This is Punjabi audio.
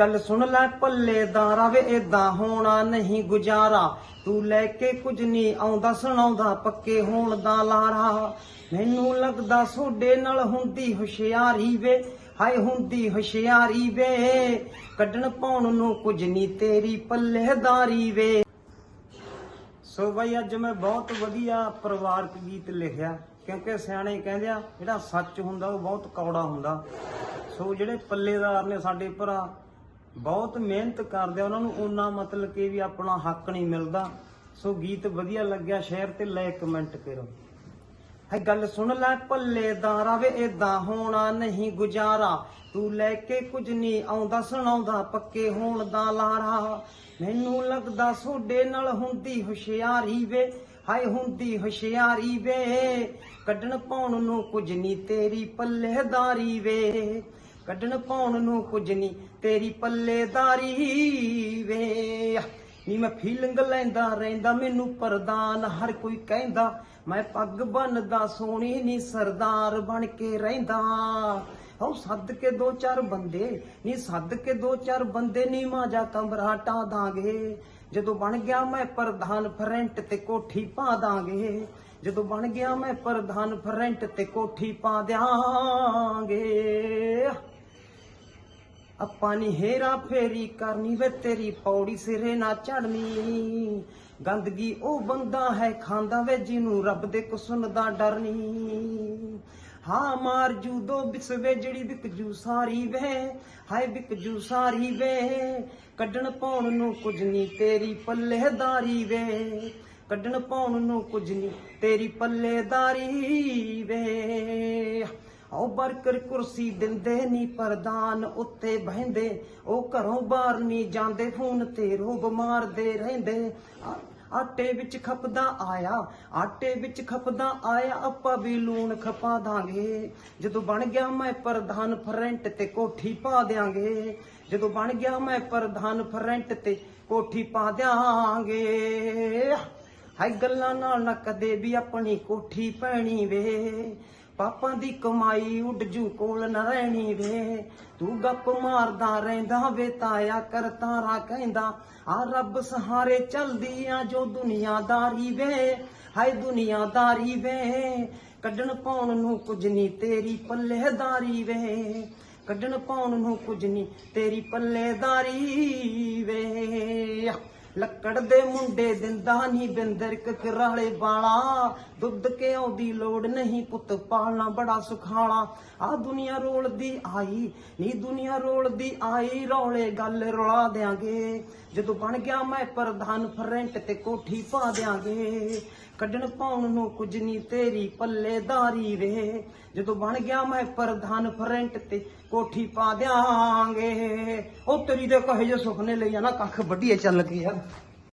ਗੱਲ ਸੁਣ ਲੈ ਪੱਲੇਦਾਰਾ ਵੇ ਏਦਾਂ ਹੋਣਾ ਨਹੀਂ ਗੁਜ਼ਾਰਾ। ਤੂੰ ਲੈ ਕੇ ਕੁਝ ਨਹੀਂ ਆਉਂਦਾ, ਸੁਣਾਉਂਦਾ ਪੱਕੇ ਹੋਣ ਦਾ ਲਾਰਾ। ਮੈਨੂੰ ਲੱਗਦਾ ਸੋਡੇ ਨਾਲ ਹੁੰਦੀ ਹੁਸ਼ਿਆਰੀ ਵੇ, ਹਾਏ ਹੁੰਦੀ ਹੁਸ਼ਿਆਰੀ ਵੇ। ਕੱਢਣ ਪਾਉਣ ਨੂੰ ਕੁਝ ਨਹੀਂ ਤੇਰੀ ਪੱਲੇਦਾਰੀ ਵੇ। ਸੋ ਬਈ ਅੱਜ ਮੈਂ ਬਹੁਤ ਵਧੀਆ ਪਰਿਵਾਰਕ ਗੀਤ ਲਿਖਿਆ, ਕਿਉਂਕਿ ਸਿਆਣੇ ਕਹਿੰਦੇ ਆ, ਜਿਹੜਾ ਸੱਚ ਹੁੰਦਾ ਉਹ ਬਹੁਤ ਕੌੜਾ ਹੁੰਦਾ। ਸੋ ਜਿਹੜੇ ਪੱਲੇਦਾਰ ਨੇ ਸਾਡੇ ਭਰਾ ਬਹੁਤ ਮਿਹਨਤ ਕਰਦੇ ਆ। ਉਹਨਾਂ ਨੂੰ ਉਹਨਾਂ ਮਤਲਬ ਕਿ ਵੀ ਆਪਣਾ ਹੱਕ ਨਹੀਂ ਮਿਲਦਾ। ਸੋ ਗੀਤ ਵਧੀਆ ਲੱਗਿਆ। ਸ਼ੇਅਰ ਤੇ ਲਾਈਕ ਕਮੈਂਟ ਕਰੋ। ਹੈ ਗੱਲ ਸੁਣ ਲੈ ਪੱਲੇਦਾਰਾ ਵੇ, ਏਦਾਂ ਹੋਣਾ ਨਹੀਂ ਗੁਜ਼ਾਰਾ। ਤੂੰ ਲੈ ਕੇ ਕੁਝ ਨਹੀਂ ਆਉਂਦਾ, ਸੁਣਾਉਂਦਾ ਪੱਕੇ ਹੋਣ ਦਾ ਲਾਰਾ। ਮੈਨੂੰ ਲੱਗਦਾ ਸੋਡੇ ਨਾਲ ਹੁੰਦੀ ਹੁਸ਼ਿਆਰੀ ਵੇ। ਹਾਏ, ਹੁੰਦੀ ਹੁਸ਼ਿਆਰੀ ਵੇ। ਕੱਢਣ ਪਾਉਣ ਨੂੰ ਕੁਝ ਨਹੀਂ ਤੇਰੀ ਪੱਲੇਦਾਰੀ ਵੇ। ਕੱਢਣ ਪਾਉਣ ਨੂੰ ਕੁਝ ਨਹੀਂ ਤੇਰੀ ਪੱਲੇਦਾਰੀ ਵੇ। ਨੀ ਮੈਂ ਫੀਲਿੰਗ ਲੈਂਦਾ ਰਹਿੰਦਾ, ਮੈਨੂੰ ਪ੍ਰਦਾਨ ਹਰ ਕੋਈ ਕਹਿੰਦਾ। ਮੈਂ ਪੱਗ ਬੰਨਦਾ, ਸੋਹਣੀ ਨੀ ਸਰਦਾਰ ਬਣ ਕੇ ਰਹਿੰਦਾ। ਹਉ ਸੱਦ ਕੇ ਦੋ ਚਾਰ ਬੰਦੇ, ਨੀ ਸੱਦ ਕੇ ਦੋ ਚਾਰ ਬੰਦੇ ਨੀ ਮਾਜਾ ਕਮਰਾ ਟਾ ਦਾਂਗੇ। ਜਦੋਂ ਬਣ ਗਿਆ ਮੈਂ ਪ੍ਰਧਾਨ ਫਰੈਂਟ ਤੇ ਕੋਠੀ ਪਾ ਦਾਂਗੇ। ਜਦੋਂ ਬਣ ਗਿਆ ਮੈਂ ਪ੍ਰਧਾਨ ਫਰੈਂਟ ਤੇ ਕੋਠੀ ਪਾ ਦਿਆਂਗੇ। ਆਪਾਂ ਨੀ ਹੇਰਾ ਫੇਰੀ ਕਰਨੀ, ਵੇ ਤੇਰੀ ਪੌੜੀ ਸਿਰੇ ਨਾ ਚੜਨੀ ਗੰਦਗੀ ਉਹ ਬੰਦਾ ਹੈ ਖਾਂਦਾ ਵੇ ਜਿਹਨੂੰ ਰੱਬ ਦੇ ਕੁਸਨ ਦਾ ਡਰ ਨਹੀਂ ਹਾਂ, ਮਾਰ ਜੂ ਦੋ ਬਿਸਵੇ ਜਿਹੜੀ ਵਿਕ ਜੂ ਸਾਰੀ ਵੇ। ਹਾਏ, ਵਿਕ ਜੂ ਸਾਰੀ ਵੇ। ਕੱਢਣ ਪਾਉਣ ਨੂੰ ਕੁਝ ਨਹੀਂ ਤੇਰੀ ਪੱਲੇਦਾਰੀ ਵੇ। ਕੱਢਣ ਪਾਉਣ ਨੂੰ ਕੁਝ ਨਹੀਂ ਤੇਰੀ ਪੱਲੇਦਾਰੀ ਵੇ। ਉਹ ਬਰਕਰ ਕੁਰਸੀ ਦਿੰਦੇ ਨਹੀਂ ਪ੍ਰਦਾਨ ਉੱਤੇ ਬਹਿੰਦੇ। ਉਹ ਘਰੋਂ ਬਾਹਰ ਨਹੀਂ ਜਾਂਦੇ, ਫੋਨ ਤੇ ਰੋਬ ਮਾਰਦੇ ਰਹਿੰਦੇ। ਆਟੇ ਵਿੱਚ ਖਪਦਾ ਆਇਆ, ਆਟੇ ਵਿੱਚ ਖਪਦਾ ਆਇਆ, ਆਪਾਂ ਵੀ ਲੂਣ ਖਪਾ ਦਾਂਗੇ। ਜਦੋਂ ਬਣ ਗਿਆ ਮੈਂ ਪ੍ਰਧਾਨ ਫਰੈਂਟ ਤੇ ਕੋਠੀ ਪਾ ਦਿਆਂਗੇ। ਜਦੋਂ ਬਣ ਗਿਆ ਮੈਂ ਪ੍ਰਧਾਨ ਫਰੈਂਟ ਤੇ ਕੋਠੀ ਪਾ ਦਿਆਂਗੇ। ਹਾਏ, ਗੱਲਾਂ ਨਾਲ ਨਾ ਕਦੇ ਵੀ ਆਪਣੀ ਕੋਠੀ ਪੈਣੀ ਵੇ। ਪਾਪਾਂ ਦੀ ਕਮਾਈ ਉੱਡ ਜੂ ਕੋਲ ਨਾ ਰਹਿਣੀ ਵੇ। ਤੂੰ ਗੱਪ ਮਾਰਦਾ ਰਹਿੰਦਾ ਵੇ, ਤਾਇਆ ਕਰ ਕਹਿੰਦਾ, ਆ ਰੱਬ ਸਹਾਰੇ ਚਲਦੀ ਆ ਜੋ ਦੁਨੀਆਦਾਰੀ ਵੇ। ਹਾਏ ਦੁਨੀਆਦਾਰੀ ਵੇ, ਕੱਢਣ ਪਾਉਣ ਨੂੰ ਕੁਝ ਨਹੀਂ ਤੇਰੀ ਪੱਲੇਦਾਰੀ ਵੇ। ਕੱਢਣ ਪਾਉਣ ਨੂੰ ਕੁਝ ਨਹੀਂ ਤੇਰੀ ਪੱਲੇਦਾਰੀ ਵੇ। ਲੱਕੜ ਦੇ ਮੁੰਡੇ ਦਿੰਦਾ ਨਹੀਂ ਬਿੰਦਰ ਕਕਰਾਲੇ ਵਾਲਾ। ਦੁੱਧ ਕੇ ਦੀ ਲੋੜ ਨਹੀਂ ਪੁੱਤ, ਪਾਲਣਾ ਬੜਾ ਸੁਖਾਲਾ। ਆ ਦੁਨੀਆ ਰੋਲਦੀ ਆਈ, ਨੀ ਦੁਨੀਆ ਰੋਲਦੀ ਆਈ, ਰੌਲੇ ਗੱਲ ਰੌਲਾ ਦਿਆਂਗੇ। ਜਦੋਂ ਬਣ ਗਿਆ ਮੈਂ ਪ੍ਰਧਾਨ ਫਰੈਂਟ ਤੇ ਕੋਠੀ ਪਾ ਦਿਆਂਗੇ। ਕੱਢਣ ਪਾਉਣ ਨੂੰ ਕੁਝ ਨਹੀਂ ਤੇਰੀ ਪੱਲੇਦਾਰੀ ਵੇ। ਜਦੋਂ ਬਣ ਗਿਆ ਮੈਂ ਪ੍ਰਧਾਨ ਫਰੈਂਟ ਤੇ ਕੋਠੀ ਪਾ ਦਿਆਂਗੇ। ਉਹ ਤੇਰੀ ਦੇ ਕਹੇ ਜੇ ਸੁਪਨੇ ਲਈ ਆ ਨਾ, ਕੱਖ ਵੱਡੀਏ ਚੱਲ ਗਈ ਯਾਰ